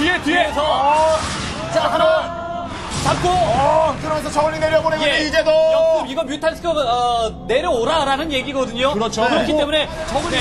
뒤에 뒤에. 뒤에서 자 하나 잡고 어, 그러면서 저울링 내려보내고 있는 이재동. 역습 이거 뮤탈스가 어, 내려오라라는 얘기거든요. 그렇죠. 그렇기 때문에 저분이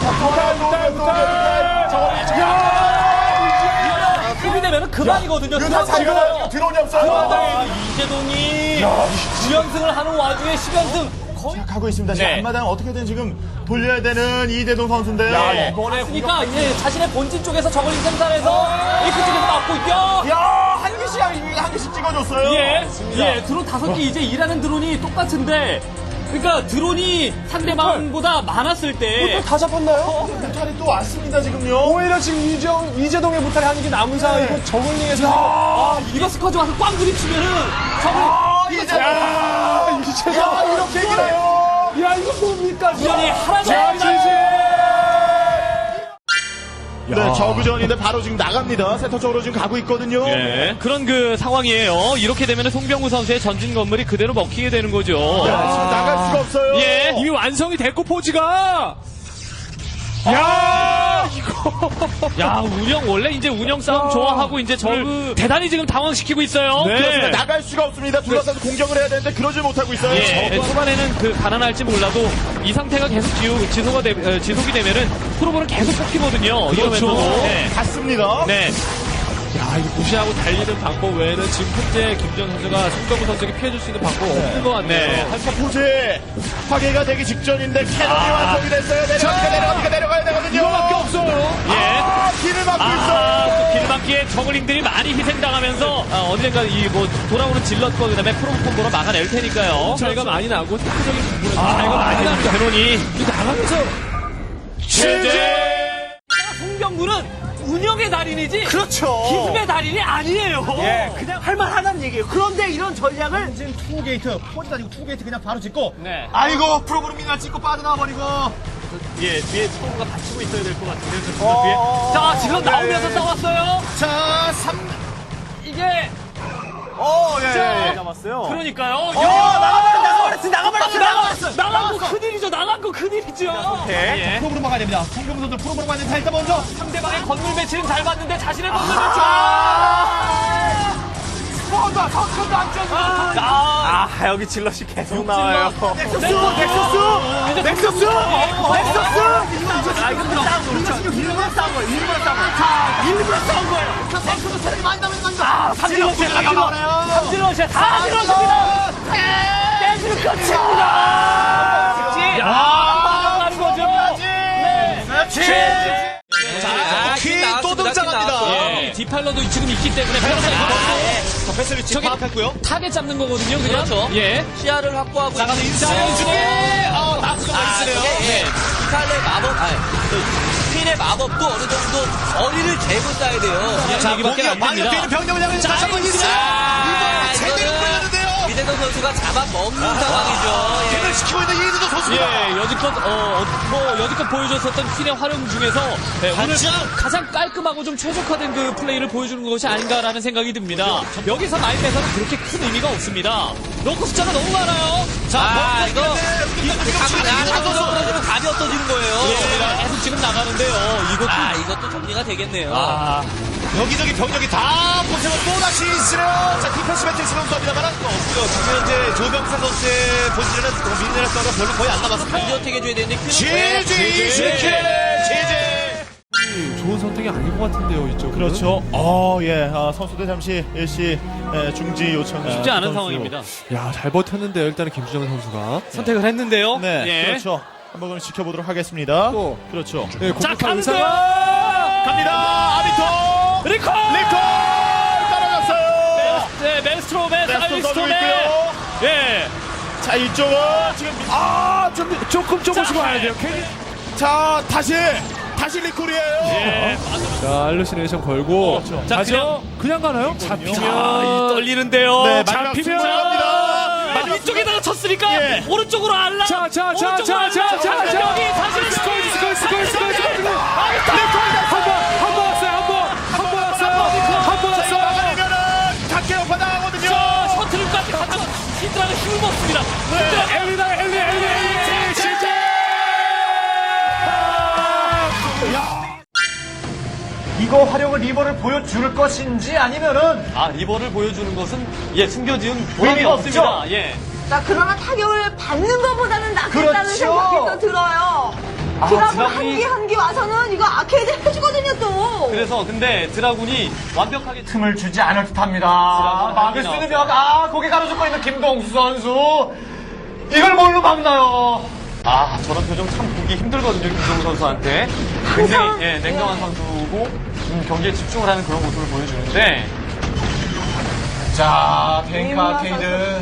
무탈, 무탈, 무탈. 저울링 아, 급이 되면 그만이거든요. 유타 사이가 드론이 없어요. 아, 이재동이 9연승을 하는 와중에 10연승 거의 가고 있습니다. 지금 네. 앞마당 어떻게든 지금 돌려야 되는 이재동 선수인데요. 야, 이번에 그러니까 이제 자신의 본진 쪽에서 저글링 생산해서 이크 쪽에서 맞고 있죠. 야, 한 개씩, 한 개씩 찍어줬어요. 예, 예, 드론 다섯 개 이제 일하는 드론이 똑같은데, 그러니까 드론이 상대방보다 많았을 때, 다 잡았나요? 무탈이 또 왔습니다, 지금요. 오히려 지금 이정, 이재동의 무탈이 하는 게 남은 상황이고 저글링에서 아, 이거 스커지 와서 꽝 부딪히면은, 저글링 아, 이재동. 야. 야, 이렇게 이기나요? 야, 이거 뭡니까? 전이 하나도 자, 없나요? 네, 저구전인데 바로 지금 나갑니다. 센터 쪽으로 지금 가고 있거든요. 예, 그런 그 상황이에요. 이렇게 되면 송병우 선수의 전진 건물이 그대로 먹히게 되는 거죠. 야, 지금 나갈 수가 없어요. 예. 이미 완성이 됐고, 포즈가. 야, 이거. 야, 운영, 원래 이제 운영 싸움 좋아하고 이제 저를 대단히 지금 당황시키고 있어요. 네. 그렇습니다. 나갈 수가 없습니다. 둘러싸서 공격을 해야 되는데 그러지 못하고 있어요. 예, 초반에는 그 가난할지 몰라도 이 상태가 계속 지우, 지속가 되, 어, 지속이 되면은 프로보는 계속 뽑히거든요. 이러면서도. 네. 갔습니다. 네. 야, 이거 무시하고 달리는 방법 외에는 지금 현재 김정 선수가 송병구 선수에게 피해줄 수 있는 방법 없는 것 같네요. 네. 한번 포즈 파괴가 되기 직전인데 캐논이 완성이 됐어요. 내려가니까 내려가니까 내려가야 되거든요. 이거밖에 없어요. 예. 아, 길을 막고 아, 있어요. 또 길막기에 저글링들이 많이 희생당하면서 아, 언젠가 이 뭐 돌아오는 질럿과 그다음에 프로콤보로 막아낼 테니까요. 차이가 많이 나고 테크적인 부분에서 아, 차이가 많이 나는 드론이 게 나가면서 최재. 송병구는 운영의 달인이지, 그렇죠. 기습의 달인이 아니에요. 예, 그냥 할만하다는 얘기예요. 그런데 이런 전략을 지금 투 게이트, 포지도 아니고 투 게이트 그냥 바로 짓고, 네. 아이고 프로그램이나 찍고 빠져나와 버리고. 예, 뒤에 프로가 받치고 있어야 될 것. 저 질럿 어, 뒤에. 자, 지금 나오면서 예. 싸웠어요. 자, 3. 이게, 어, 예, 자, 예. 잡았어요. 그러니까요. 어, 나가버렸어, 나가버렸어, 나가버렸어, 나가버렸어. 나간 거 큰일이죠. 나간 거 큰일이죠. 예. 프로그램 가야 됩니다. 송병구 선수 프로그램 가야 됩니다. 일단 먼저. 상대방의 건물 배치는 잘 봤는데 자신의 건물 배치. 아! 스포가 석천도 안 쪄주고. 아, 아, 여기 질럿이 계속 나와요. 넥서스! 네. 넥서스! 넥서스! 넥서스! 아, 이거 싸운 거. 우리가 지금 일부러 싸운 거예요. 일부러 싸운 거예요. 자, 일부러 싸운 거예요. 자, 탱크도 세력이 많이 나면 많이 아, 삼질럿 질럿이 삼질럿 나가버려요. 삼질럿이야. 다 삼질럿입니다. 땡기는 끝입니다. 아, 가는 거죠. 네. 자, 퀸또 등장합니다. 예. 디팔러도 지금 있기 때문에 페러사 이거 먹고 자, 패스 위치 저기- 파악했고요. 타겟 잡는 거거든요, 그냥. 그렇죠. 예. 시야를 확보하고 나가는 인사이드 중에 아, 낙수가 있으네요. 예. 스칼의 마법, 아니, 그 퀸의 마법도 어느 정도 어리를 재고 써야 돼요. 자, 얘기밖에 안 많이 됩니다. 뛰는 병력을 향해서 다시 한번 있어요. 이대동 선수가 잡아먹는 상황이죠. 예. 대를 시키고 있는 이재동 선수입니다. 예, 여지껏, 어, 어, 뭐, 여지껏 보여줬었던 퀸의 활용 중에서, 예, 오늘 가장 깔끔하고 좀 최적화된 그 플레이를 보여주는 것이 아닌가라는 생각이 듭니다. 여기서 빼서는 그렇게 큰 의미가 없습니다. 로커 숫자가 너무 많아요. 자, 아, 이거, 이거 감이 나가서 감이 없어지는 거예요. 예, 계속 지금 나가는데요. 이것도. 아, 이것도 정리가 되겠네요. 아, 여기저기 병력이 다 고생을 또다시 있으려 자, 디펜스 매트릭 선수입니다만 없고요. 지금 현재 조병세 선수의 포지션은 미네랄 선수가 별로 거의 안 남았습니다. 반지어택 해줘야 되는데 퀸은 제제, 제제. 좋은 선택이 아닌 것 같은데요, 이쪽은. 그렇죠. 어, 예. 아, 선수들 잠시 일시 예, 중지 요청. 쉽지 않은 상황입니다. 야, 잘 버텼는데요, 일단은 김주정 선수가. 선택을 했는데요. 네, 예. 그렇죠. 한번 그럼 지켜보도록 하겠습니다. 또. 그렇죠. 네, 자, 공격할 가는데요! 의사가. 갑니다. 아비토. 리콜! 리콜 따라갔어요. 네, 네, 사이스톰의 있고요. 예. 자, 이쪽은 지금 아, 좀, 조금 조금씩 와야 돼요. 괜히. 자, 다시 다시 리콜이에요. 예. 자, 알루시네이션 걸고. 그렇죠. 자, 가죠? 그냥 가나요? 잡히면 아, 떨리는데요. 네, 잡히면- 잡힙니다. 이쪽에다가 쳤으니까 예. 오른쪽으로 알라. 자, 자, 자, 자. 자, 자, 자. 여기 사실 스코이, 스코이, 스코이, 스코이. 한 번, 힘을 먹습니다. 네, 엘리다, 엘리, 엘리, 엘리. 진짜. 이거 활용을 리버를 보여줄 것인지 아니면은 아 리버를 보여주는 것은 예 숨겨진 보람이 의미가 없습니다. 예. 자, 그러나 타격을 받는 것보다는 낫겠다는 그렇죠. 생각이 또 들어요. 아, 드라군 드라군이- 한기 한기 와서는 이거 아케이드 해주거든요, 또. 그래서 근데 드라군이 완벽하게 틈을 주지 않을 듯합니다. 드라군 막을 한기 수 있는 명, 아 고개 가로젓고 있는 김동수 선수. 이걸 뭘로 막나요? 아 저런 표정 참 보기 힘들거든요 김정우 선수한테. 굉장히 예, 냉정한 선수고 음, 경기에 집중을 하는 그런 모습을 보여주는데. 자 임마 아케이드.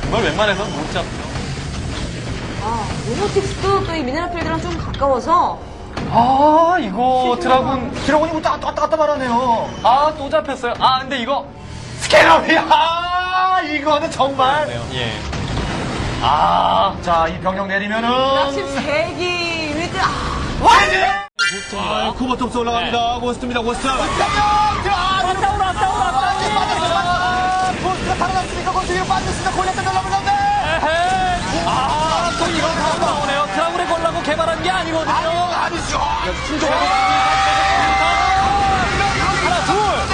정말 웬만해서는 못 잡죠. 아, 로보틱스도 또 이 미네랄 필드랑 좀 가까워서. 아 이거 드라군 드라곤이 뭐 왔다 갔다 갔다 말하네요. 아 또 잡혔어요. 아 근데 이거 스캐너비 아 이거는 정말 예. 아 자 이 병력 내리면은 13기 유닛들, 아, 화이팅! 고스트입니다. 코버톱스 올라갑니다. 고스트입니다. 고스트. 보스가 살아났으니까 거기 위로 빠졌습니다. 골리앗 날라오는 가운데 아 또 이런 상황 나오네요. 드라군에 걸라고 개발한 게 아니거든요. 아니죠. 하나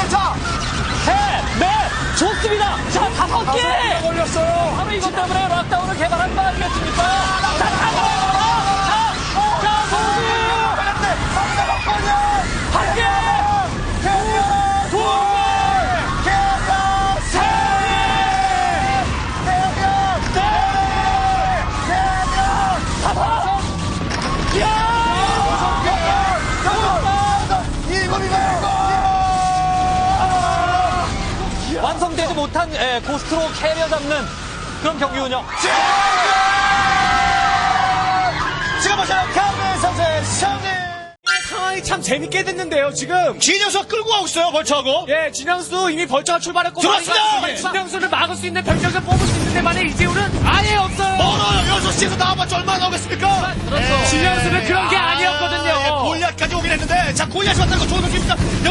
자, 셋, 넷, 좋습니다. 자, 다섯 개. 걸렸어요. 바로 이것 때문에 락다운을 개발한 거 아니겠습니까? 자, 다섯 못한 예, 고스트로 캐리어 잡는 그런 경기 운영. 지금 보시는 카메 선수의 승리. 상황이 참 재밌게 됐는데요, 지금. 진영수가 끌고 가고 있어요. 벌처하고. 예, 진영수 이미 벌처가 출발했고. 들어왔습니다! 많이 진영수를 막을 수 있는 병력을 뽑을 수 있는데 만에 이재훈은 아예 없어요. 멀어요. 6시에서 나와봤자 얼마나 나오겠습니까? 네. 진영수는 그런 게 아니었거든요. 예, 골리앗까지 오긴 했는데, 자, 골리앗이 왔다는 거 좋은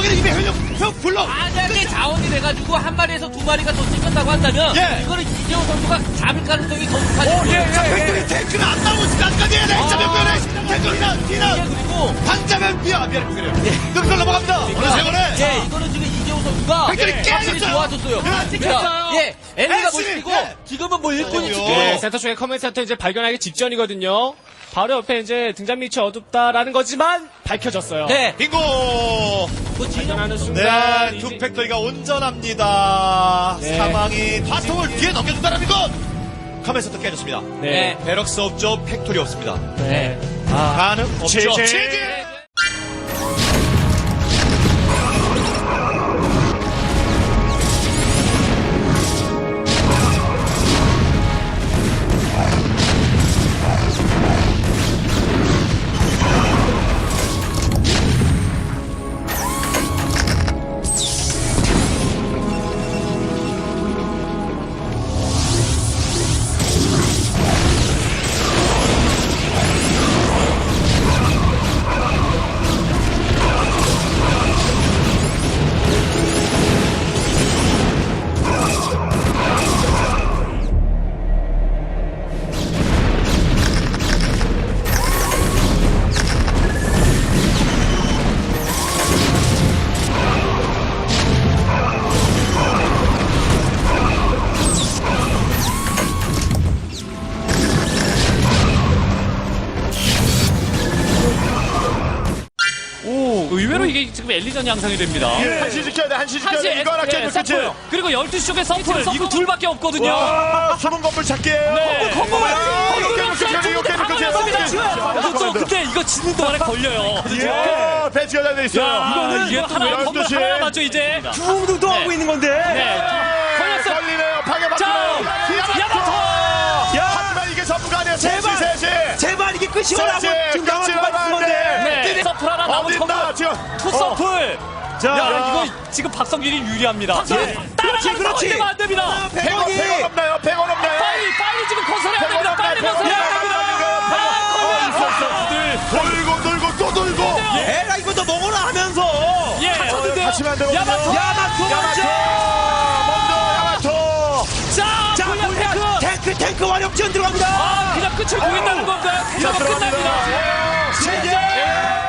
여기는 이미 현역, 형, 불러. 만약에 자원이 돼가지고 한 마리에서 두 마리가 더 찍혔다고 한다면 예. 이거는 이재호 선수가 잡을 가능성이 더 높아지는 예, 거예요. 자, 팩토리 탱크는 안 나오고. 아직까지 해야 돼. 장면 변해. 탱크이나, 뛰나. 그리고 반자면 미안, 미안, 그래요. 늙 선수가 팩토리 예, 확실히 깨졌어요. 좋아졌어요. 네, 그러니까, 예, 엘리가 멋있고 네. 지금은 뭐 일꾼이 어, 지금 네, 센터 쪽에 커맨드 센터 이제 발견하기 직전이거든요. 바로 옆에 이제 등잔 밑이 어둡다라는 거지만 밝혀졌어요. 네, 빙고. 뭐 발견하는 네, 순간 두 이제- 팩토리가 온전합니다. 네. 사망이 바통을 뒤에 넘겨준다는 건 카메라도 깨졌습니다. 네. 베럭스 없죠, 팩토리 없습니다. 네. 아, 가능 없죠. 제재. 엘리전 양상이 됩니다. 한시 지켜야 돼, 한시 지켜야 한시 돼. 이거 하나 예. 끝이에요. 그리고 12시 쪽에 서플. 이거 둘밖에 없거든요. 와, 숨은 건물 찾기. 네. 이거 깨면 끝이야, 이거 깨면. 근데 이거 지는 동안에 걸려요. 예, 배치가 잘돼 있어요. 아, 이게 또왜 건물 12시. 하나 맞죠 이제? 또 하고 있는 건데. 네. 걸렸어. 걸리네요. 방해 자, 받고. 야마토. 야, 하지만 이게 전부가 아니야. 제발. 이게 끝이 오라고 셋이. 지금 끝이 돼. 네. 서플 하나 어딨나, 건물. 지금. 투 서플. 자, 야, 이거 지금 박성균이 유리합니다. 예. 그렇지, 따라가서 그렇지. 되면 안 됩니다. 100원, 100원 없나요? 100원 없나요? 빨리, 빨리 지금 건설해야 됩니다. 빨리 건설해야 됩니다. 아, 건설. 돌고 돌고 또 돌고. 에라 이거 너 먹어라 하면서. 예. 어, 같이면 안 되거든요. 야마토. 야마토 먼저. 먼저 야마토. 자, 자, 골리앗 탱크. 탱크 탱크 완력 지원 들어갑니다. 아, 그냥 끝을 보겠다는 건가요? 자, 탱크가 끝납니다. 들어갑니다. 제재.